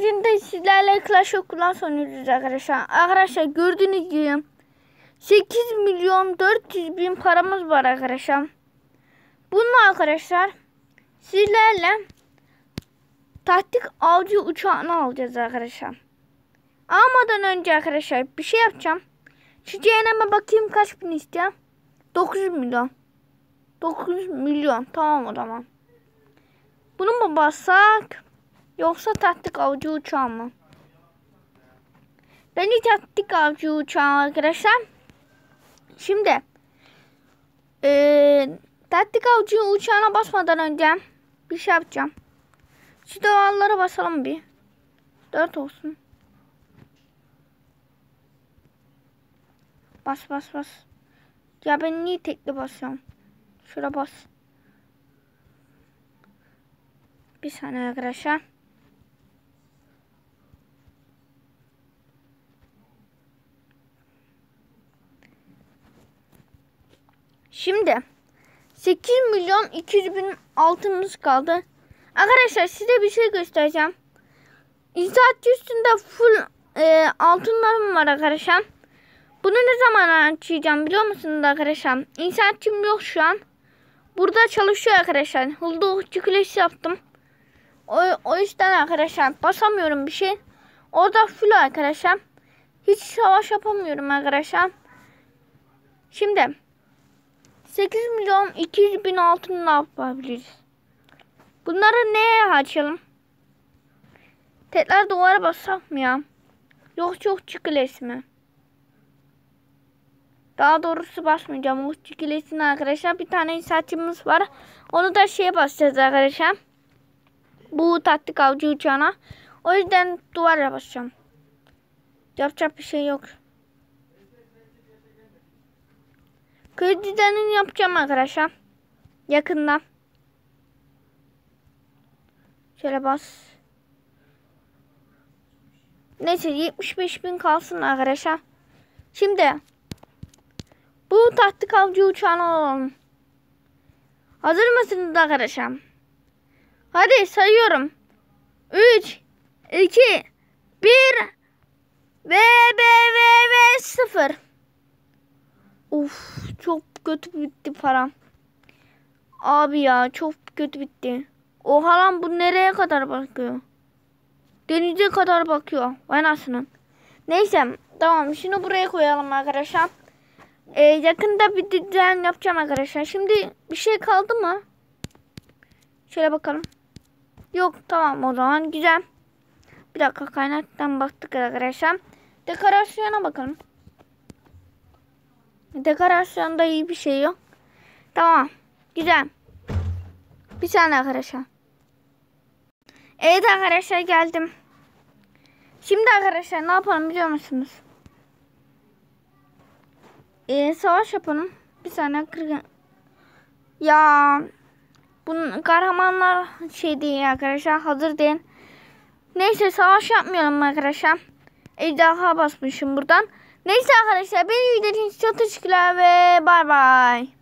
Bugün de sizlerle Clash of Clans oynuyoruz arkadaşlar. Arkadaşlar gördüğünüz gibi 8 milyon 400 bin paramız var arkadaşlar. Bununla arkadaşlar sizlerle taktik avcı uçağını alacağız arkadaşlar. Almadan önce arkadaşlar bir şey yapacağım. Şu cehenneme bakayım kaç bin istiyor. 9 milyon. 9 milyon. Tamam o zaman. Bunu mu bassak? Yoksa taktik avcı uçağı mı? Bence taktik avcı uçağı arkadaşlar. Şimdi ee, taktik avcı uçağına basmadan önce bir şey yapacağım. Şu duvarlara basalım bir. Dört olsun. Bas bas bas. Ya ben niye tekli basıyorum? Şura bas. Bir saniye arkadaşlar. Şimdi 8 milyon 200 bin altınımız kaldı. Arkadaşlar size bir şey göstereceğim. İnşaatçı üstünde full e, altınlarım var arkadaşlar. Bunu ne zaman açacağım biliyor musunuz arkadaşlar? İnşaatçım yok şu an. Burada çalışıyor arkadaşlar. Hıldı çikolesi yaptım. O, o yüzden arkadaşlar basamıyorum bir şey. Orada full arkadaşlar. Hiç savaş yapamıyorum arkadaşlar. Şimdi 8 milyon 200 bin altın ne yapabiliriz? Bunları neye açalım? Tekrar duvara bassak mı ya? Yok çok çikolesi mi? Daha doğrusu basmayacağım. O çikolesini arkadaşlar. Bir tane saçımız var. Onu da şeye basacağız arkadaşlar. Bu taktik avcı uçağına. O yüzden duvara basacağım. Yapacak bir şey yok. Krediden yapacağım arkadaşlar. Yakında. Şöyle bas. Neyse 75 bin kalsın arkadaşlar. Şimdi bu taktik avcı uçağını alalım. Hazır mısınız arkadaşlar? Hadi sayıyorum. 3 2 1 ve ve ve ve 0 Uf çok kötü bitti param. Abi ya çok kötü bitti. Oha lan bu nereye kadar bakıyor? Denize kadar bakıyor. Vay nasılın? Neyse tamam şimdi buraya koyalım arkadaşlar. Ee, yakında bir düzen yapacağım arkadaşlar. Şimdi bir şey kaldı mı? Şöyle bakalım. Yok tamam o zaman güzel. Bir dakika kaynaktan baktık arkadaşlar. Dekorasyona bakalım. Dekorasyonda iyi bir şey yok. Tamam. Güzel. Bir saniye arkadaşlar. Evet arkadaşlar geldim. Şimdi arkadaşlar ne yapalım biliyor musunuz? Ee, savaş yapalım. Bir saniye kırgın. Ya bunun kahramanlar şey değil arkadaşlar hazır değil. Neyse savaş yapmayalım arkadaşlar. Ejderha basmışım buradan. Neyse arkadaşlar beni izlediğiniz için çok teşekkürler ve bay bay.